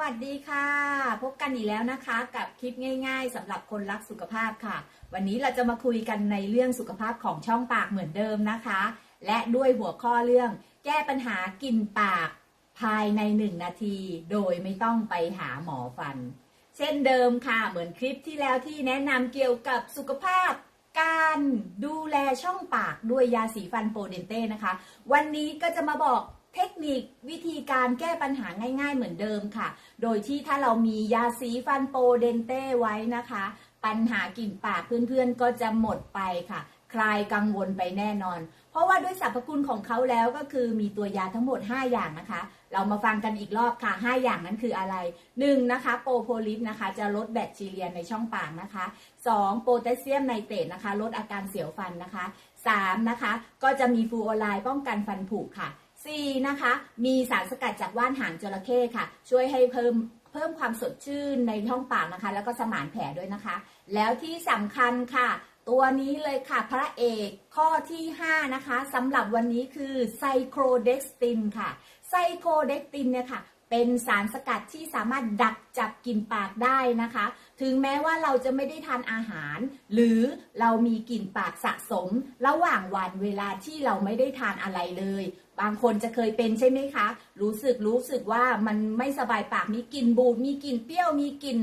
วัสดีค่ะ พบกันอีกแล้วนะคะ กับคลิปง่ายๆสำหรับคนรักสุขภาพค่ะ วันนี้เราจะมาคุยกันในเรื่องสุขภาพของช่องปากเหมือนเดิมนะคะ และด้วยหัวข้อเรื่อง แก้ปัญหากินปากภายในหนึ่งนาที โดยไม่ต้องไปหาหมอฟัน เช่นเดิมค่ะเหมือนคลิปที่แล้วที่แนะนำเกี่ยวกับสุขภาพ การดูแลช่องปากด้วยยาสีฟันโปรเดนเต้นะคะ วันนี้ก็จะมาบอก เทคนิควิธีการแก้ปัญหาง่ายๆเหมือนเดิมค่ะ โดยที่ถ้าเรามียาสีฟันโปเดนเต้ไว้นะคะ ปัญหากลิ่นปากเพื่อนๆก็จะหมดไปค่ะ คลายกังวลไปแน่นอน เพราะว่าด้วยสรรพคุณของเขาแล้วก็คือมีตัวยาทั้งหมด 5 อย่างนะคะ เรามาฟังกันอีกรอบค่ะ 5 อย่างนั้นคืออะไร 1. นะคะโปโพลิสนะคะ จะลดแบคทีเรียในช่องปากนะคะ 2. โพแทสเซียมไนเตรตนะคะ ลดอาการเสียวฟันนะคะ 3. นะคะก็จะมีฟูออไรด์ป้องกันฟันผุค่ะ 4. นะคะ มีสารสกัดจากว่านหางจระเข้ค่ะ ช่วยให้เพิ่มเพิ่มความสดชื่นในท้องปากนะคะ แล้วก็สมานแผลด้วยนะคะ แล้วที่สำคัญค่ะ ตัวนี้เลยค่ะพระเอกข้อที่ 5 นะคะสำหรับวันนี้คือไซโครเด็กสตินค่ะไซโครเด็กตินเนี่ยค่ะ เป็นสารสกัดที่สามารถดักจับกลิ่นปากได้นะคะ ถึงแม้ว่าเราจะไม่ได้ทานอาหาร หรือเรามีกลิ่นปากสะสม ระหว่างวันเวลาที่เราไม่ได้ทานอะไรเลย บางคนจะเคยเป็นใช่ไหมคะ รู้สึกรู้สึกว่ามันไม่สบายปากมีกลิ่นบูดมีกลิ่นเปรี้ยวมีกลิ่น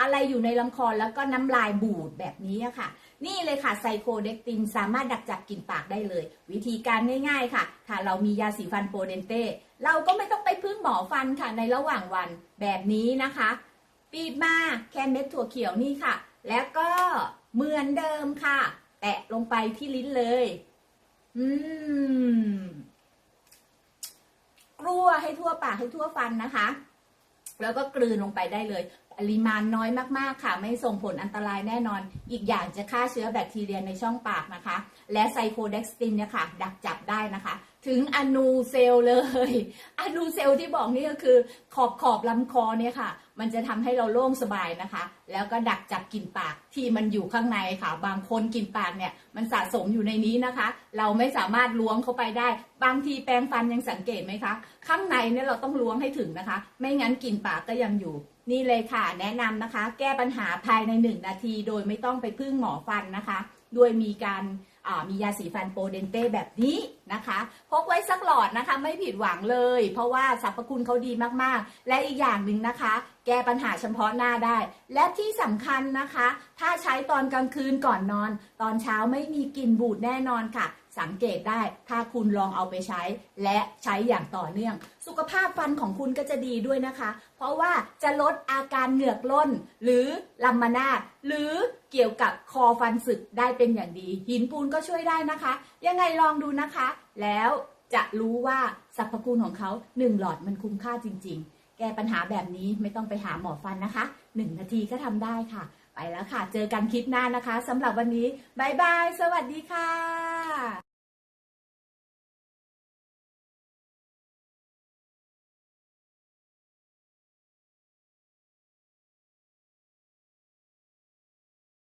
อะไรอยู่ในลำคอแล้วก็น้ำลายบูดแบบนี้ค่ะ นี่เลยค่ะไซโคเด็กตินสามารถดักจับกลิ่นปากได้เลย วิธีการง่ายๆค่ะ ถ้าเรามียาสีฟันโปรเดนเต้เราก็ไม่ต้องไปพึ่งหมอฟันค่ะในระหว่างวันแบบนี้นะคะ ปีบมาแค่เม็ดถั่วเขียวนี่ค่ะ แล้วก็เหมือนเดิมค่ะ แตะลงไปที่ลิ้นเลย อืมกลัวให้ทั่วปากให้ทั่วฟันนะคะ แล้วก็กลืนลงไปได้เลยปริมาณน้อยมากๆค่ะ ไม่ส่งผลอันตรายแน่นอน อีกอย่างจะฆ่าเชื้อแบคทีเรียในช่องปากนะคะ และไซโคเด็กสตินเนี่ยค่ะ ดักจับได้นะคะ ถึงอนูเซลล์เลย อนูเซลล์ที่บอกนี่ก็คือขอบขอบลำคอเนี่ยค่ะ มันจะทำให้เราโล่งสบายนะคะ แล้วก็ดักจับกลิ่นปากที่มันอยู่ข้างในค่ะ บางคนกลิ่นปากเนี่ยมันสะสมอยู่ในนี้นะคะ เราไม่สามารถล้วงเข้าไปได้ บางทีแปรงฟันยังสังเกตไหมคะ ข้างในเนี่ยเราต้องล้วงให้ถึงนะคะ ไม่งั้นกลิ่นปากก็ยังอยู่ นี่เลยค่ะ แนะนำนะคะ แก้ปัญหาภายในหนึ่งนาที โดยไม่ต้องไปพึ่งหมอฟันนะคะ โดยมีการมียาสีฟันโปรเดนเต้แบบนี้นะคะพกไว้สักหลอดนะคะ ไม่ผิดหวังเลย เพราะว่าสรรพคุณเขาดีมากๆ และอีกอย่างหนึ่งนะคะ แก้ปัญหาเฉพาะหน้าได้ และที่สำคัญนะคะ ถ้าใช้ตอนกลางคืนก่อนนอน ตอนเช้าไม่มีกลิ่นบูดแน่นอนค่ะ สังเกตได้ถ้าคุณลองเอาไปใช้และใช้อย่างต่อเนื่อง สุขภาพฟันของคุณก็จะดีด้วยนะคะ เพราะว่าจะลดอาการเหงือกล้น หรือลำมานาดหรือเกี่ยวกับคอฟันสึกได้เป็นอย่างดี หินปูนก็ช่วยได้นะคะ ยังไงลองดูนะคะ แล้วจะรู้ว่าสรรพคุณของเขาหนึ่งหลอดมันคุ้มค่าจริง ๆ แก้ปัญหาแบบนี้ไม่ต้องไปหาหมอฟันนะคะหนึ่งนาทีก็ทำได้ค่ะ ไปแล้วค่ะ เจอกันคลิปหน้านะคะสำหรับวันนี้บายบาย สวัสดีค่ะ